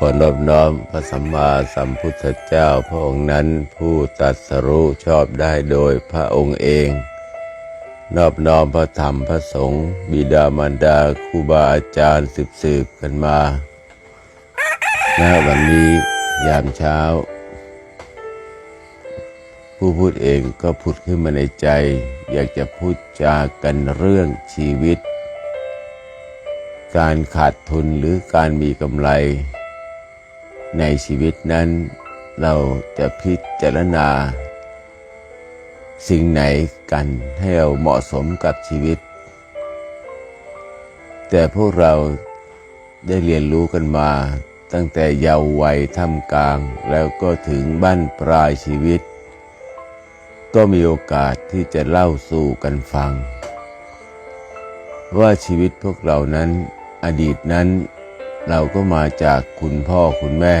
ขอนอบน้อมพระสัมมาสัมพุทธเจ้าพระองค์นั้นผู้ตรัสรู้ชอบได้โดยพระองค์เอง นอบน้อมพระธรรมพระสงฆ์บิดามารดาครูบาอาจารย์สืบสืบๆกันมาณวันนี้ยามเช้า ผู้พูดเองก็ผุดขึ้นมาในใจ อยากจะพูดจากันเรื่องชีวิต การขาดทุนหรือการมีกำไร ในชีวิตนั้นเราจะพิจารณา สิ่งไหนกันให้เราเหมาะสมกับชีวิต แต่พวกเราได้เรียนรู้กันมาตั้งแต่เยาว์วัยท่ามกลาง แล้วก็ถึงบั้นปลายชีวิต ก็มีโอกาสที่จะเล่าสู่กันฟัง ว่าชีวิตพวกเรานั้นอดีตนั้น เราก็มาจากคุณพ่อคุณแม่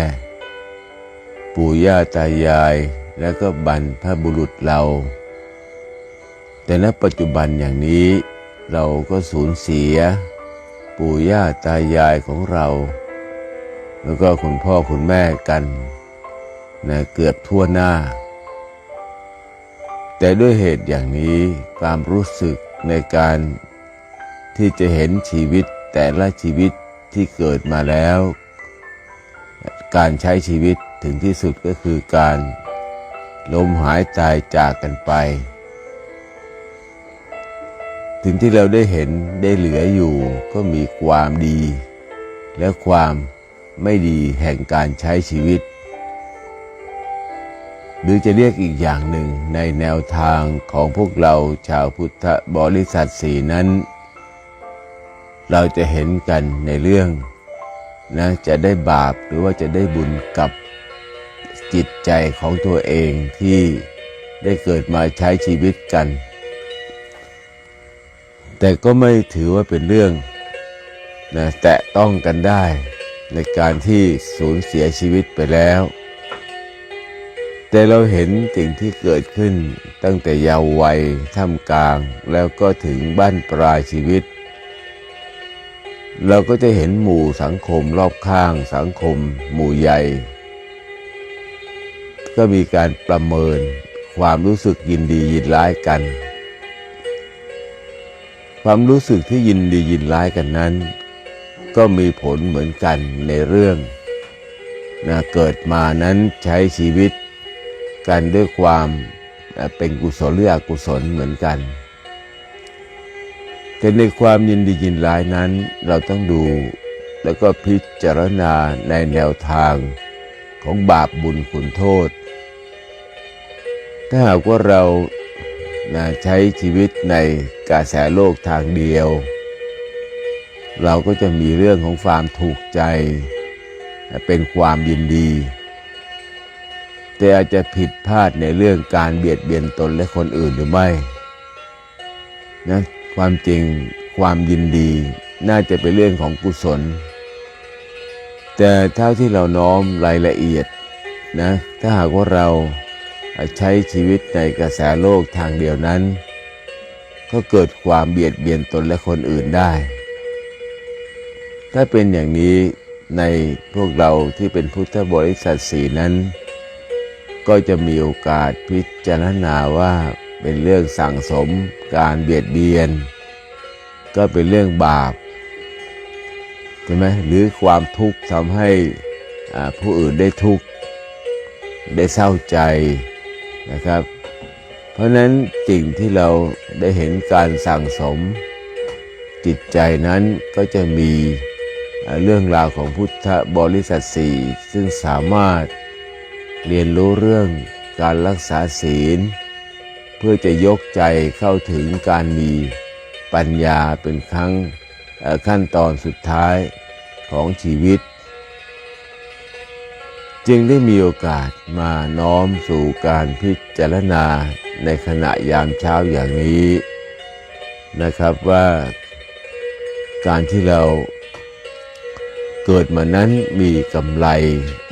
ปู่ย่าตายายและก็บรรพบุรุษเรา แต่ณปัจจุบันอย่างนี้เราก็สูญเสีย ปู่ย่าตายายของเรา แล้วก็คุณพ่อคุณแม่กันนะเกือบทั่วหน้า แต่ด้วยเหตุอย่างนี้ความรู้สึกในการที่จะเห็นชีวิตแต่ละชีวิต ที่เกิดมาแล้ว การใช้ชีวิตถึงที่สุดก็คือการล้มหายตายจากกันไป ถึงที่เราได้เห็นได้เหลืออยู่ก็มีความดี และความไม่ดีแห่งการใช้ชีวิต หรือจะเรียกอีกอย่างหนึ่งในแนวทางของพวกเราชาวพุทธบริษัทสีนั้น เราจะเห็นกันในเรื่องนะจะได้บาปหรือว่าจะได้บุญกับจิตใจของตัวเองที่ได้เกิดมาใช้ชีวิตกัน แต่ก็ไม่ถือว่าเป็นเรื่องนะแตะต้องกันได้ในการที่สูญเสียชีวิตไปแล้ว แต่เราเห็นสิ่งที่เกิดขึ้นตั้งแต่เยาว์วัยท่ามกลาง แล้วก็ถึงบ้านปลายชีวิต เราก็จะเห็นหมู่สังคมรอบข้างสังคม หมู่ใหญ่ ก็มีการประเมินความรู้สึกยินดียินร้ายกัน ความรู้สึกที่ยินดียินร้ายกันนั้น ก็มีผลเหมือนกันในเรื่องนะเกิดมานั้นใช้ชีวิตกันด้วยความเป็นกุศลหรืออกุศลเหมือนกัน แต่ในความยินดียินร้ายนั้นเราต้องดู แล้วก็พิจารณาในแนวทางของบาปบุญคุณโทษ ถ้าหากว่าเรานะใช้ชีวิตในกระแสโลกทางเดียว เราก็จะมีเรื่องของความถูกใจ เป็นความยินดี แต่อาจจะผิดพลาดในเรื่องการเบียดเบียนตนและคนอื่นหรือไม่นะ ความจริงความยินดีน่าจะเป็นเรื่องของกุศล แต่เท่าที่เราน้อมรายละเอียดนะถ้าหากว่าเราใช้ชีวิตในกระแสโลกทางเดียวนั้น ก็เกิดความเบียดเบียนตนและคนอื่นได้ ถ้าเป็นอย่างนี้ในพวกเราที่เป็นพุทธบริษัทสีนั้น ก็จะมีโอกาสพิจารณาว่า เป็นเรื่องสั่งสมการเบียดเบียน ก็เป็นเรื่องบาปใช่ไหมหรือความทุกข์ทำให้ผู้อื่นได้ทุกข์ได้เศร้าใจนะครับ เพราะนั้นสิ่งที่เราได้เห็นการสั่งสมจิตใจนั้นก็จะมีเรื่องราวของพุทธบริษัทสี่ซึ่งสามารถเรียนรู้เรื่องการรักษาศีล เพื่อจะยกใจเข้าถึงการมีปัญญาเป็นครั้งขั้นตอนสุดท้ายของชีวิต จึงได้มีโอกาสมาน้อมสู่การพิจารณาในขณะยามเช้าอย่างนี้นะครับว่าการที่เราเกิดมานั้นมีกำไร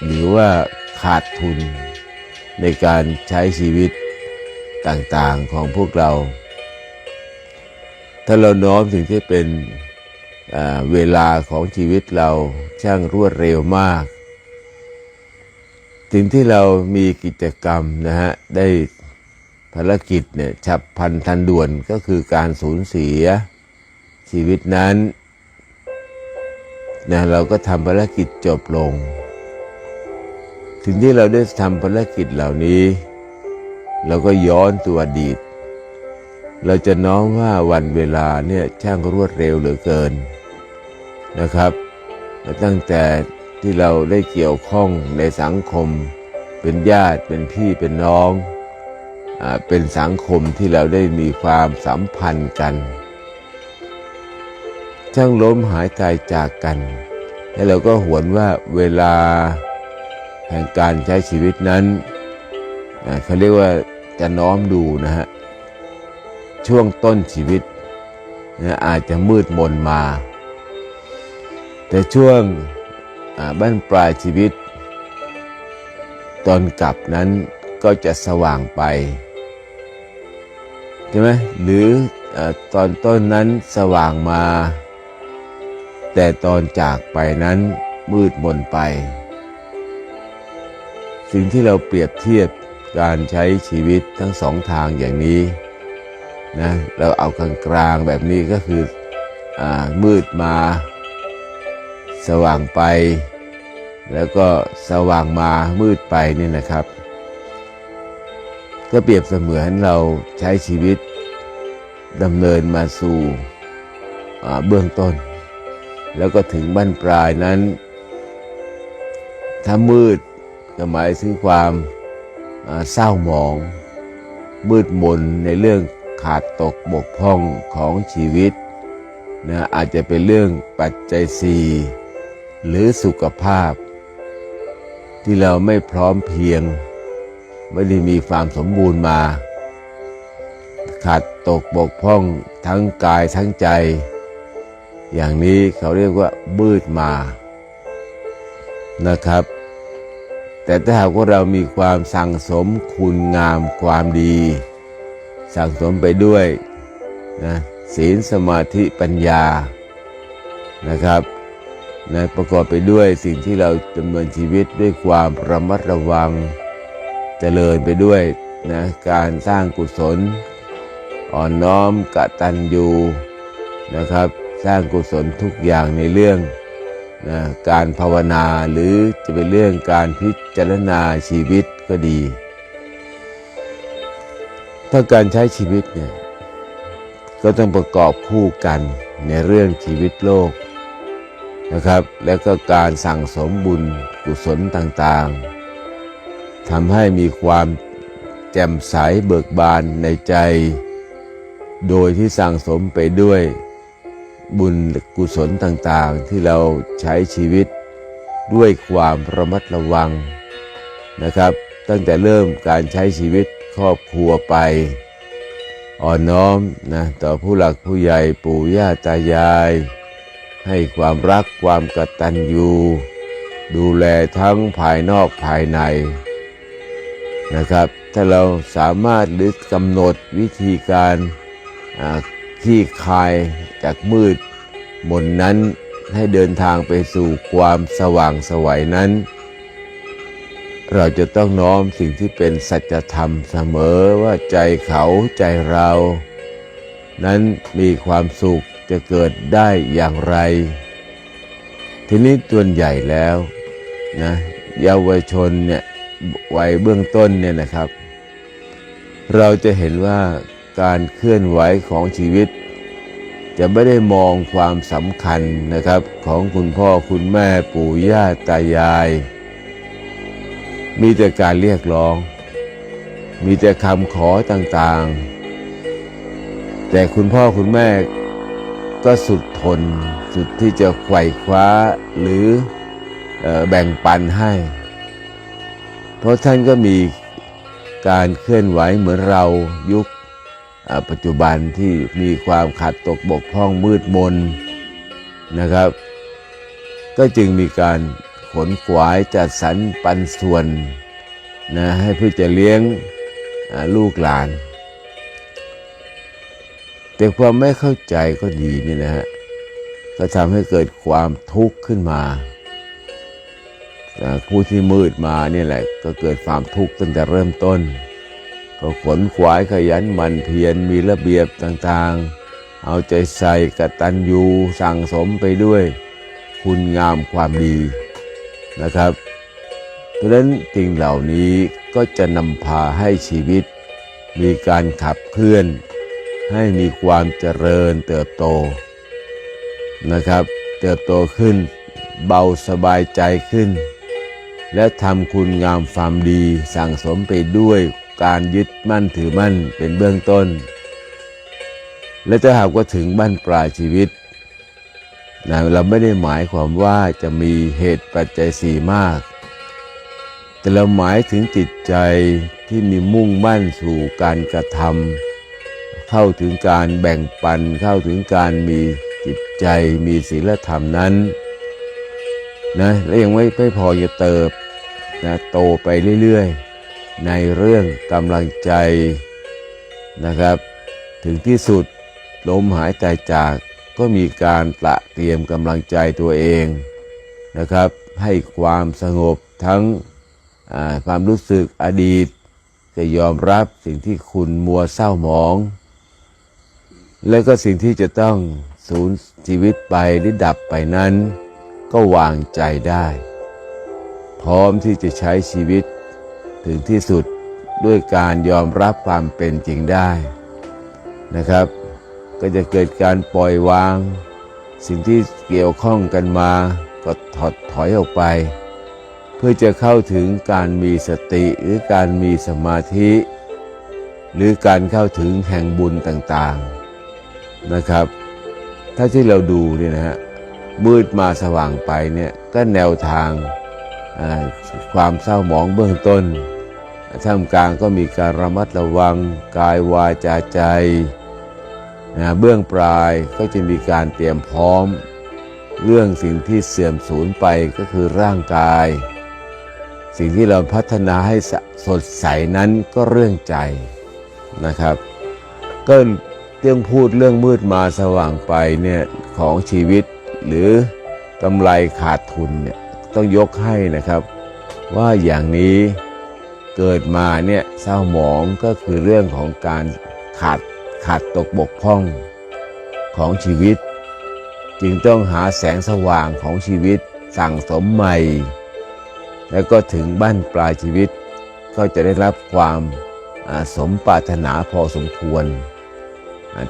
หรือว่าขาดทุนในการใช้ชีวิต ต่างๆของพวกเรา ถ้าเราน้อมสิ่งที่เป็นเวลาของชีวิตเราช่างรวดเร็วมากสิ่งที่เรามีกิจกรรมนะฮะได้ภารกิจเนี่ยฉับพันทันด่วนก็คือการสูญเสียชีวิตนั้นนะเราก็ทำภารกิจจบลง ถึงที่เราได้ทำภารกิจเหล่านี้ เราก็ย้อนตัวอดีต เราจะน้อมว่าวันเวลาเนี่ยช่างรวดเร็วเหลือเกินนะครับ ตั้งแต่ที่เราได้เกี่ยวข้องในสังคม เป็นญาติเป็นพี่เป็นน้องอเป็นสังคมที่เราได้มีความสัมพันธ์กัน ช่างล้มหายตายจากกันและเราก็หวนว่าเวลาแห่งการใช้ชีวิตนั้นเขาเรียกว่า จะน้อมดูนะฮะช่วงต้นชีวิตนะอาจจะมืดมนมา แต่ช่วงบ้านปลายชีวิต ตอนกลับนั้นก็จะสว่างไปใช่ไหมหรืออตอนต้นนั้นสว่างมา แต่ตอนจากไปนั้นมืดมนไป สิ่งที่เราเปรียบเทียบ การใช้ชีวิตทั้งสองทางอย่างนี้นะเราเอากลางกลางๆแบบนี้ก็คืออมืดมา สว่างไป แล้วก็สว่างมามืดไปนี่นะครับ ก็เปรียบเสมือนเราใช้ชีวิตดำเนินมาสู่เบื้องต้น แล้วก็ถึงบั้นปลายนั้น ถ้ามืดก็หมายถึงความ เศร้าหมอง มืดมนในเรื่องขาดตกบกพร่องของชีวิตนะอาจจะเป็นเรื่องปัจจัยสี่หรือสุขภาพ ที่เราไม่พร้อมเพียง ไม่ได้มีความสมบูรณ์มา ขาดตกบกพร่องทั้งกายทั้งใจ อย่างนี้เขาเรียกว่ามืดมานะครับ แต่ถ้าหากว่าเรามีความสั่งสมคุณงามความดี สั่งสมไปด้วยนะศีลสมาธิปัญญานะครับนะประกอบไปด้วยสิ่งที่เราดำเนินชีวิตด้วยความระมัดระวังเจริญไปด้วยนะการสร้างกุศล อ่อนน้อมกะตัญญูนะครับ สร้างกุศลทุกอย่างในเรื่อง นะการภาวนาหรือจะเป็นเรื่องการพิจารณาชีวิตก็ดี ถ้าการใช้ชีวิตเนี่ยก็ต้องประกอบคู่กันในเรื่องชีวิตโลกนะครับ และก็การสั่งสมบุญกุศลต่างๆทำให้มีความแจ่มใสเบิกบานในใจ โดยที่สั่งสมไปด้วย บุญกุศลต่างๆ ที่เราใช้ชีวิตด้วยความระมัดระวังนะครับ ตั้งแต่เริ่มการใช้ชีวิตครอบครัวไป อ่อนน้อมนะต่อผู้หลักผู้ใหญ่ปู่ย่าตายาย ให้ความรักความกตัญญูดูแลทั้งภายนอกภายในนะครับ ถ้าเราสามารถหรือกำหนดวิธีการที่คลาย จากมืดมนนั้นให้เดินทางไปสู่ความสว่างสวัยนั้น เราจะต้องน้อมสิ่งที่เป็นสัจธรรมเสมอว่าใจเขาใจเรา นั้นมีความสุขจะเกิดได้อย่างไร ทีนี้ตัวใหญ่แล้วนะเยาวชนเนี่ยวัยเบื้องต้นเนี่ยนะครับ เราจะเห็นว่าการเคลื่อนไหวของชีวิต จะไม่ได้มองความสำคัญนะครับ ของคุณพ่อคุณแม่ปู่ย่าตายาย มีแต่การเรียกร้อง มีแต่คำขอต่างๆ แต่คุณพ่อคุณแม่ก็สุดทน สุดที่จะไขว่คว้าหรือออแบ่งปันให้ เพราะท่านก็มีการเคลื่อนไหวเหมือนเรายุค ปัจจุบันที่มีความขาดตกบกพร่องมืดมนนะครับ ก็จึงมีการขนขวายจัดสรรปันส่วนนะให้เพื่อจะเลี้ยงลูกหลาน แต่ความไม่เข้าใจก็ดีนี่นะฮะก็ทำให้เกิดความทุกข์ขึ้นมาอ่าผู้ที่มืดมาเนี่ยแหละก็เกิดความทุกข์ตั้งแต่เริ่มต้น ก็ขนขวายขยันหมันเพียรมีระเบียบต่างๆ เอาใจใส่กตัญญูสั่งสมไปด้วย คุณงามความดีนะครับ เพราะฉะนั้นสิ่งเหล่านี้ก็จะนำพาให้ชีวิต มีการขับเคลื่อน ให้มีความเจริญเติบโตนะครับ เติบโตขึ้น เบาสบายใจขึ้น และทำคุณงามความดีสั่งสมไปด้วย การยึดมั่นถือมั่นเป็นเบื้องต้น และถ้าหากว่าถึงบั้นปลายชีวิตนะเราไม่ได้หมายความว่าจะมีเหตุปัจจัยสี่มาก แต่เราหมายถึงจิตใจที่มีมุ่งมั่นสู่การกระทำเข้าถึงการแบ่งปันเข้าถึงการมีจิตใจมีศีลธรรมนั้นนะและยังไม่ไม่พอจะเติบนะโตไปเรื่อยๆ ในเรื่องกำลังใจนะครับ ถึงที่สุดลมหายใจจากก็มีการตระเตรียมกำลังใจตัวเองนะครับ ให้ความสงบทั้งความรู้สึกอดีต จะยอมรับสิ่งที่คุณมัวเศร้าหมอง และก็สิ่งที่จะต้องสูญชีวิตไปหรือดับไปนั้น ก็วางใจได้ พร้อมที่จะใช้ชีวิต ถึงที่สุดด้วยการยอมรับความเป็นจริงได้นะครับ ก็จะเกิดการปล่อยวาง สิ่งที่เกี่ยวข้องกันมาก็ถอดถอยออกไป เพื่อจะเข้าถึงการมีสติหรือการมีสมาธิ หรือการเข้าถึงแห่งบุญต่างๆนะครับ ถ้าที่เราดูเนี่ยนะฮะมืดมาสว่างไปเนี่ยก็แนวทางความเศร้าหมองเบื้องต้น ท่ามกลางก็มีการระมัดระวังกายวาจาใจนะเบื้องปลายก็จะมีการเตรียมพร้อม เรื่องสิ่งที่เสื่อมสูญไปก็คือร่างกาย สิ่งที่เราพัฒนาให้สสดใสนั้นก็เรื่องใจนะครับก็เรื่องพูดเรื่องมืดมาสว่างไปเนี่ยของชีวิตหรือกำไรขาดทุนเนี่ยต้องยกให้นะครับ ว่าอย่างนี้ เกิดมาเนี่ยเศร้าหมองก็คือเรื่องของการขาดขาดตกบกพร่องของชีวิต จึงต้องหาแสงสว่างของชีวิตสั่งสมใหม่ แล้วก็ถึงบ้านปลายชีวิต ก็จะได้รับความสมปรารถนาพอสมควร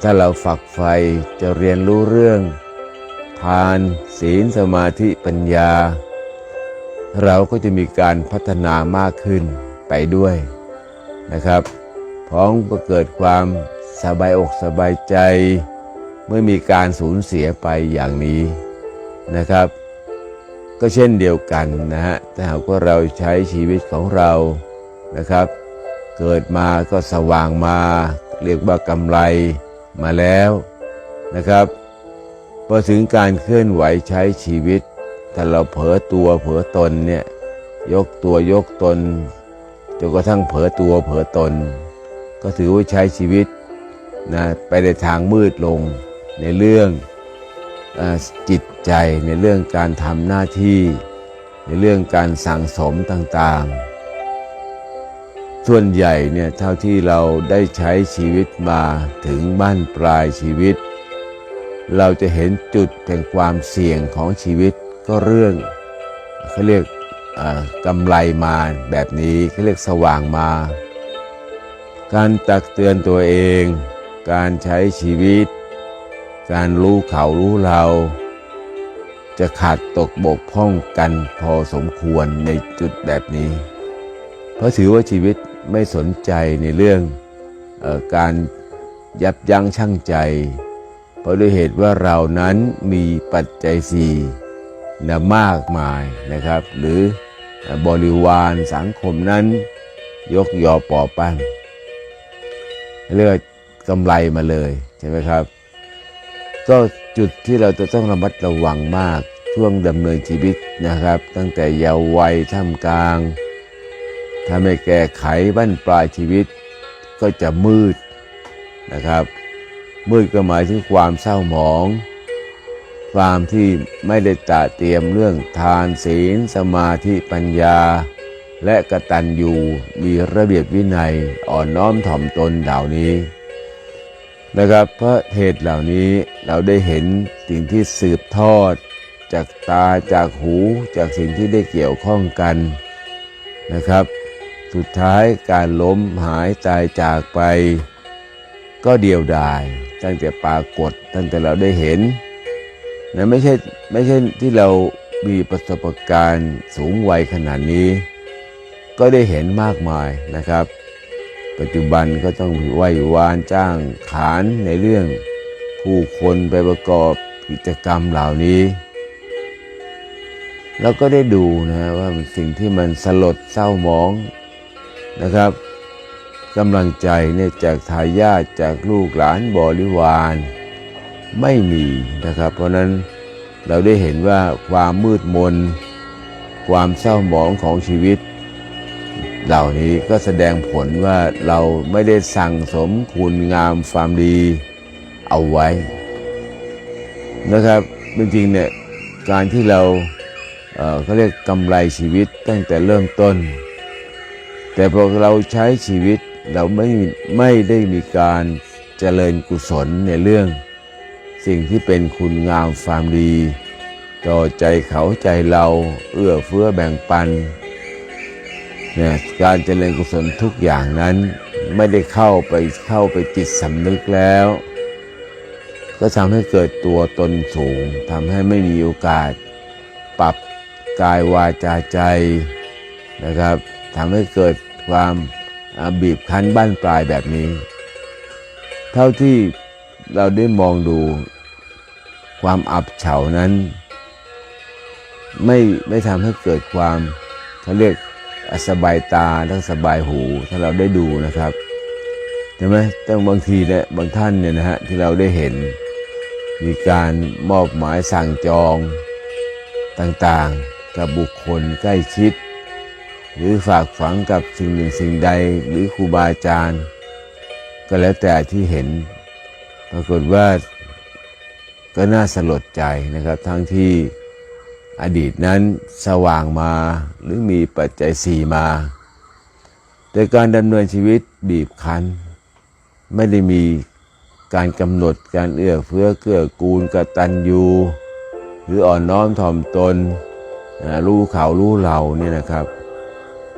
ถ้าเราฝักใฝ่จะเรียนรู้เรื่อง ทานศีลสมาธิปัญญา เราก็จะมีการพัฒนามากขึ้น ไปด้วยนะครับ พร้อมก็เกิดความสบายอกสบายใจ เมื่อมีการสูญเสียไปอย่างนี้นะครับ ก็เช่นเดียวกันนะฮะถ้าหากว่าเราใช้ชีวิตของเรานะครับ เกิดมาก็สว่างมา เรียกว่ากำไรมาแล้วนะครับพอถึงการเคลื่อนไหวใช้ชีวิต ถ้าเราเผลอตัวเผลอตนเนี่ยยกตัวยกตน จนกระทั่งเผลอตัวเผลอตน ก็ถือว่าใช้ชีวิตนะไปในทางมืดลงในเรื่องอจิตใจในเรื่องการทำหน้าที่ ในเรื่องการสั่งสมต่างๆ ส่วนใหญ่เนี่ยเท่าที่เราได้ใช้ชีวิตมาถึงบ้านปลายชีวิต เราจะเห็นจุดแห่งความเสี่ยงของชีวิตก็เรื่องเขาเรียก กำไรมาแบบนี้เขาเรียกสว่างมา การตักเตือนตัวเอง การใช้ชีวิต การรู้เขารู้เรา จะขาดตกบกพร่องกันพอสมควรในจุดแบบนี้ เพราะถือว่าชีวิตไม่สนใจในเรื่องออการยับยั้งชั่งใจ เพราะด้วยเหตุว่าเรานั้นมีปัจจัยสี่นะมากมายนะครับ หรือ บริวารสังคมนั้น ยกยอปอปั้นเรียกกำไรมาเลยใช่ไหมครับ ก็จุดที่เราจะต้องระมัดระวังมากช่วงดำเนินชีวิตนะครับ ตั้งแต่เยาว์วัยท่ามกลางถ้าไม่แก้ไขบั้นปลายชีวิต ก็จะมืดนะครับ มืดก็หมายถึงความเศร้าหมอง ความที่ไม่ได้ตระเตรียมเรื่องทานศีล สมาธิปัญญา และกระตัญญูมีระเบียบวินัยอ่อนน้อมถ่อมตนเหล่านี้นะครับเพราะเหตุเหล่านี้เราได้เห็นสิ่งที่สืบทอด จากตาจากหูจากสิ่งที่ได้เกี่ยวข้องกันนะครับ สุดท้ายการล้มหายตายจากไป ก็เดียวดาย ตั้งแต่ปรากฏตั้งแต่เราได้เห็น นะไม่ใช่ไม่ใช่ที่เรามีประสบการณ์สูงวัยขนาดนี้ ก็ได้เห็นมากมายนะครับ ปัจจุบันก็ต้องไหว้วานจ้างขานในเรื่องผู้คนไปประกอบกิจกรรมเหล่านี้แล้วก็ได้ดูนะว่ามันสิ่งที่มันสลดเศร้าหมองนะครับกำลังใจเนี่ยจากทายาทจากลูกหลานบริวาร ไม่มีนะครับ เพราะนั้นเราได้เห็นว่าความมืดมน ความเศร้าหมองของชีวิต เหล่านี้ก็แสดงผลว่าเราไม่ได้สั่งสมคุณงามความดีเอาไว้ นะครับจริงๆเนี่ยการที่เราเอ่อเขาเรียกกำไรชีวิตตั้งแต่เริ่มต้น แต่พอเราใช้ชีวิตเราไม่ไม่ได้มีการเจริญกุศลในเรื่อง สิ่งที่เป็นคุณงามความดี ต่อใจเขาใจเราเอื้อเฟื้อแบ่งปันเนี่ยการเจริญกุศลทุกอย่างนั้นไม่ได้เข้าไปเข้าไปจิตสำนึกแล้ว ก็ทำให้เกิดตัวตนสูงทำให้ไม่มีโอกาส ปรับกายวาจาใจนะครับทำให้เกิดความบีบคั้นบ้านปลายแบบนี้ เท่าที่เราได้มองดู ความอับเฉานั้น ไม่ไม่ทำให้เกิดความเขาเรียกสบายตาทั้งสบายหูถ้าเราได้ดูนะครับใช่ไหมแต่บางทีเนี่ยบางท่านเนี่ยนะฮะที่เราได้เห็น มีการมอบหมายสั่งจองต่างๆ กับบุคคลใกล้ชิด หรือฝากฝังกับสิ่งหนึ่งสิ่งใดหรือครูบาอาจารย์ ก็แล้วแต่ที่เห็น ปรากฏว่า ก็น่าสลดใจนะครับ ทั้งที่อดีตนั้นสว่างมาหรือมีปัจจัยสี่มา แต่การดำเนินชีวิตบีบคั้น ไม่ได้มีการกำหนดการเอื้อเฟื้อเกื้อกูลกตัญญูหรืออ่อนน้อมถ่อมตนรู้เขารู้เราเนี่ยนะครับ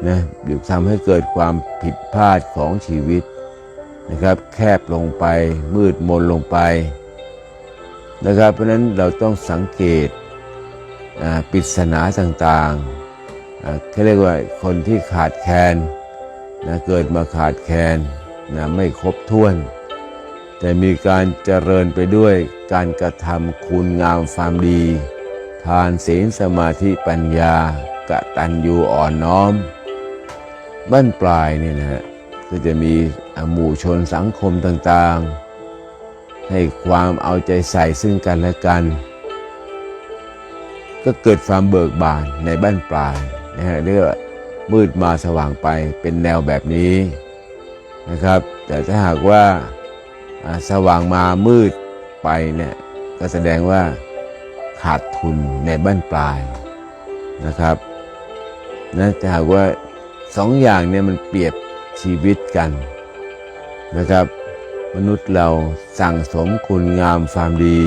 นะหรือทำให้เกิดความผิดพลาดของชีวิตนะครับ แคบลงไปมืดมนลงไป นะครับ เพราะนั้นเราต้องสังเกตปริศนาต่างๆอ่เขาเรียกว่าคนที่ขาดแคลนนะเกิดมาขาดแคลนนะไม่ครบถ้วน แต่มีการเจริญไปด้วยการกระทำคุณงามความดี ทานศีลสมาธิปัญญากะตัญญูอ่อนน้อม บ้านปลายเนี่ยนะฮะก็จะมีหมู่ชนสังคมต่างๆ ให้ความเอาใจใส่ซึ่งกันและกัน ก็เกิดความเบิกบานในบ้านปลายนะฮะเรียกว่ามืดมาสว่างไปเป็นแนวแบบนี้นะครับ แต่ถ้าหากว่าสว่างมามืดไปเนี่ยก็แสดงว่าขาดทุนในบ้านปลายนะครับนะถ้าหากว่าสองอย่างเนี่ยมันเปรียบชีวิตกันนะครับ มนุษย์เราสั่งสมคุณงามความดี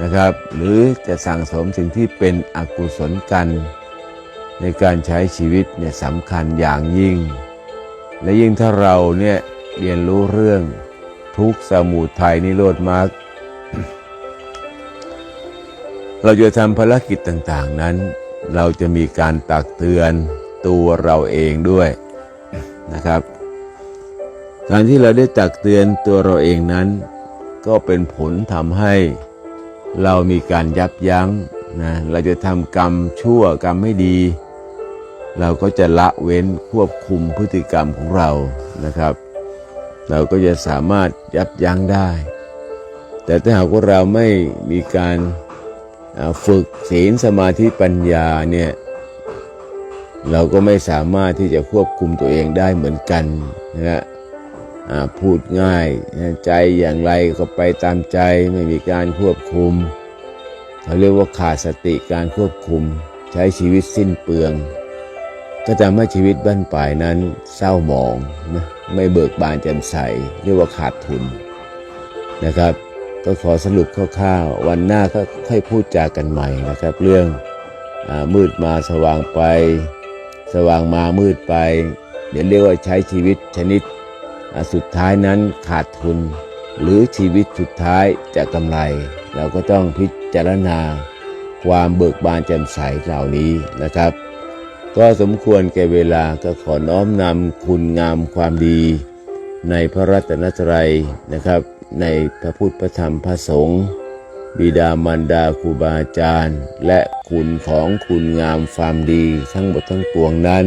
นะครับ หรือจะสั่งสมสิ่งที่เป็นอกุศลกัน ในการใช้ชีวิตเนี่ยสำคัญอย่างยิ่ง และยิ่งถ้าเราเนี่ยเรียนรู้เรื่องทุกสมุทัยนิโรธมรรคเราจะทำภารกิจต่างๆนั้น เราจะมีการตักเตือนตัวเราเองด้วยนะครับ การที่เราได้ตักเตือนตัวเราเองนั้น ก็เป็นผลทำให้เรามีการยับยั้งนะเราจะทำกรรมชั่วกรรมไม่ดี เราก็จะละเว้นควบคุมพฤติกรรมของเรานะครับ เราก็จะสามารถยับยั้งได้ แต่ถ้าหากว่าเราไม่มีการฝึกศีลสมาธิปัญญาเนี่ยเราก็ไม่สามารถที่จะควบคุมตัวเองได้เหมือนกันนะฮะ พูดง่ายใจอย่างไรก็ไปตามใจไม่มีการควบคุมเขาเรียกว่าขาดสติการควบคุม ใช้ชีวิตสิ้นเปลือง ก็ทำให้ชีวิตบ้านปลายนั้นเศร้าหมองนะไม่เบิกบานแจ่มใสเรียกว่าขาดทุนนะครับ ก็ขอสรุปคร่าวๆวันหน้าก็ค่อยพูดจากันใหม่นะครับ เรื่องอมืดมาสว่างไป สว่างมามืดไป เดี๋ยวเรียกว่าใช้ชีวิตชนิด สุดท้ายนั้นขาดทุน หรือชีวิตสุดท้ายจะกำไร เราก็ต้องพิจารณาความเบิกบานแจ่มใสเหล่านี้นะครับ ก็สมควรแก่เวลาก็ขอน้อมนำคุณงามความดี ในพระรัตนตรัยนะครับ ในพระพุทธพระธรรมพระสงฆ์บิดามารดาครูบาอาจารย์ และคุณของคุณงามความดีทั้งหมดทั้งปวงนั้น